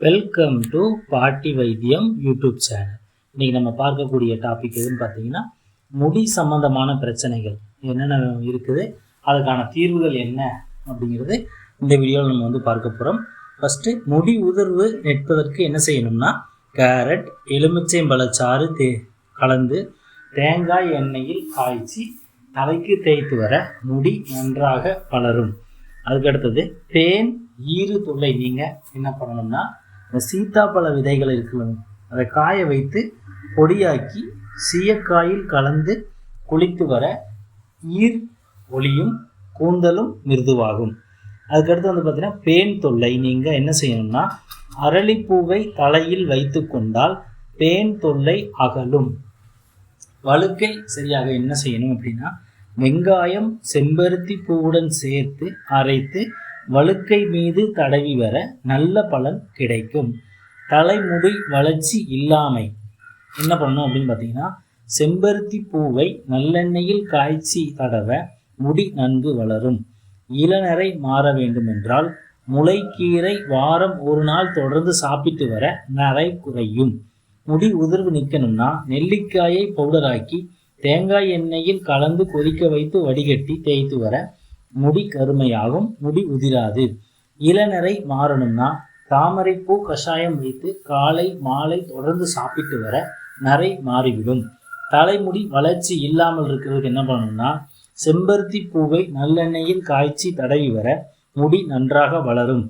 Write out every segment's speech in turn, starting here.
Welcome to பாட்டி வைத்தியம் YouTube channel இன்றைக்கி நம்ம பார்க்கக்கூடிய டாபிக் எதுன்னு பார்த்தீங்கன்னா முடி சம்பந்தமான பிரச்சனைகள். என்னென்ன இருக்குது? அதுக்கான தீர்வுகள் என்ன? அப்படிங்கிறது இந்த வீடியோவில் நம்ம வந்து பார்க்க போகிறோம் ஃபஸ்ட்டு முடி உதிர்வு நிற்பதற்கு என்ன செய்யணும்னா கேரட் எலுமிச்சைம்பழச்சாறு தே கலந்து தேங்காய் எண்ணெயில் காய்ச்சி தலைக்கு தேய்த்து வர முடி நன்றாக வளரும். அதுக்கடுத்தது தேன் ஈறு தொல்லை நீங்கள் என்ன பண்ணணும்னா இந்த சீத்தாப்பழ விதைகள் இருக்குல்ல அதை காய வைத்து பொடியாக்கி சீயக்காயில் கலந்து குளித்து வர ஈர் ஒளியும் கூந்தலும் மிருதுவாகும். அதுக்கடுத்து வந்து பார்த்தீங்கன்னா பேன் தொல்லை. நீங்கள் என்ன செய்யணும்னா அரளிப்பூவை தலையில் வைத்து கொண்டால் பேன் தொல்லை அகலும். வழுக்கை சரியாக என்ன செய்யணும் அப்படின்னா வெங்காயம் செம்பருத்தி பூவுடன் சேர்த்து அரைத்து வழுக்கை மீது தடவி வர நல்ல பலன் கிடைக்கும். தலைமுடி வளர்ச்சி இல்லாமை. என்ன பண்ணணும் அப்படின்னு பார்த்தீங்கன்னா செம்பருத்தி பூவை நல்லெண்ணெயில் காய்ச்சி தடவ முடி நன்கு வளரும். இளநரை மாற வேண்டுமென்றால் முளைக்கீரை வாரம் ஒரு நாள் தொடர்ந்து சாப்பிட்டு வர நரை குறையும். முடி உதிர்வு நிற்கணும்னா நெல்லிக்காயை பவுடராக்கி தேங்காய் எண்ணெயில் கலந்து கொதிக்க வைத்து வடிகட்டி தேய்த்து வர கருமையாகும் முடி உதிராது. இளநரை மாறணும்னா தாமரைப்பூ கஷாயம் வைத்து காலை மாலை தொடர்ந்து சாப்பிட்டு வர நரை மாறிவிடும். தலைமுடி வளர்ச்சி இல்லாமல் இருக்கிறதுக்கு என்ன பண்ணணும்னா செம்பருத்தி பூவை நல்லெண்ணெயில் காய்ச்சி தடவி வர முடி நன்றாக வளரும்.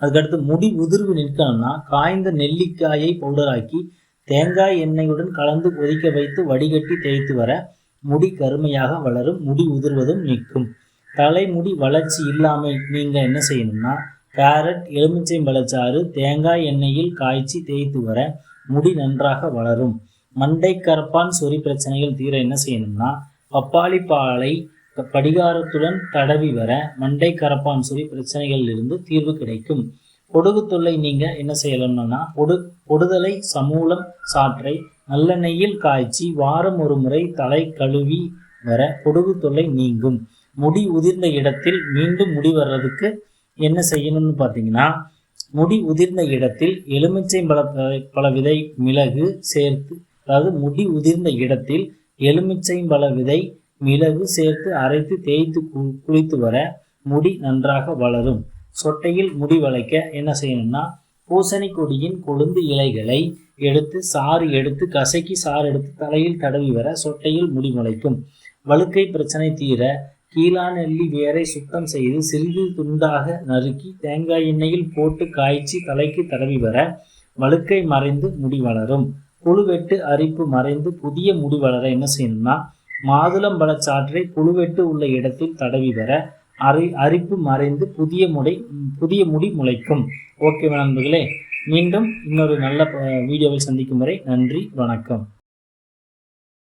அதுக்கடுத்து முடி உதிர்வு நிற்கணும்னா காய்ந்த நெல்லிக்காயை பவுடராக்கி தேங்காய் எண்ணெயுடன் கலந்து கொதிக்க வைத்து வடிகட்டி தேய்த்து வர முடி கருமையாக வளரும் முடி உதிர்வதும் நிற்கும் தலைமுடி வளர்ச்சி இல்லாமல் நீங்கள் என்ன செய்யணும்னா கேரட் எலுமிச்சை பழச்சாறு தேங்காய் எண்ணெயில் காய்ச்சி தேய்த்து வர முடி நன்றாக வளரும். மண்டை கரப்பான் சொறி பிரச்சனைகள் தீர என்ன செய்யணும்னா பப்பாளி பாலை படிகாரத்துடன் தடவி வர மண்டை கரப்பான் சொறி பிரச்சனைகளிலிருந்து தீர்வு கிடைக்கும். பொடுகு தொல்லை நீங்கள் என்ன செய்யணும்னா பொடு பொடுதலை சமூலம் சாற்றை நல்லெண்ணெயில் காய்ச்சி வாரம் ஒரு முறை தலை கழுவி வர பொடுகு தொல்லை நீங்கும். முடி உதிர்ந்த இடத்தில் மீண்டும் முடி வர்றதுக்கு என்ன செய்யணும்னு பார்த்தீங்கன்னா முடி உதிர்ந்த இடத்தில் எலுமிச்சை பல பல விதை மிளகு சேர்த்து அதாவது முடி உதிர்ந்த இடத்தில் எலுமிச்சை பல விதை மிளகு சேர்த்து அரைத்து தேய்த்து குளித்து வர முடி நன்றாக வளரும். சொட்டையில் முடி வளைக்க என்ன செய்யணும்னா பூசணி கொடியின் கொழுந்து இலைகளை எடுத்து சாறு எடுத்து கசக்கி சாறு எடுத்து தலையில் தடவி வர சொட்டையில் முடி முளைக்கும் வழுக்கை பிரச்சனை தீர கீழான நெல்லி வேரை சுத்தம் செய்து சிறிது துண்டாக நறுக்கி தேங்காய் எண்ணெயில் போட்டு காய்ச்சி தலைக்கு தடவி வர வழுக்கை மறைந்து முடி வளரும். புழுவெட்டு அரிப்பு மறைந்து புதிய முடி வளர என்ன செய்யணும்னா மாதுளம்பழச்சாற்றை புழுவெட்டு உள்ள இடத்தில் தடவி வர அரி அரிப்பு மறைந்து புதிய முடை புதிய முடி முளைக்கும். ஓகே நண்பர்களே. மீண்டும் இன்னொரு நல்ல வீடியோவில் சந்திக்கும் வரை நன்றி வணக்கம்.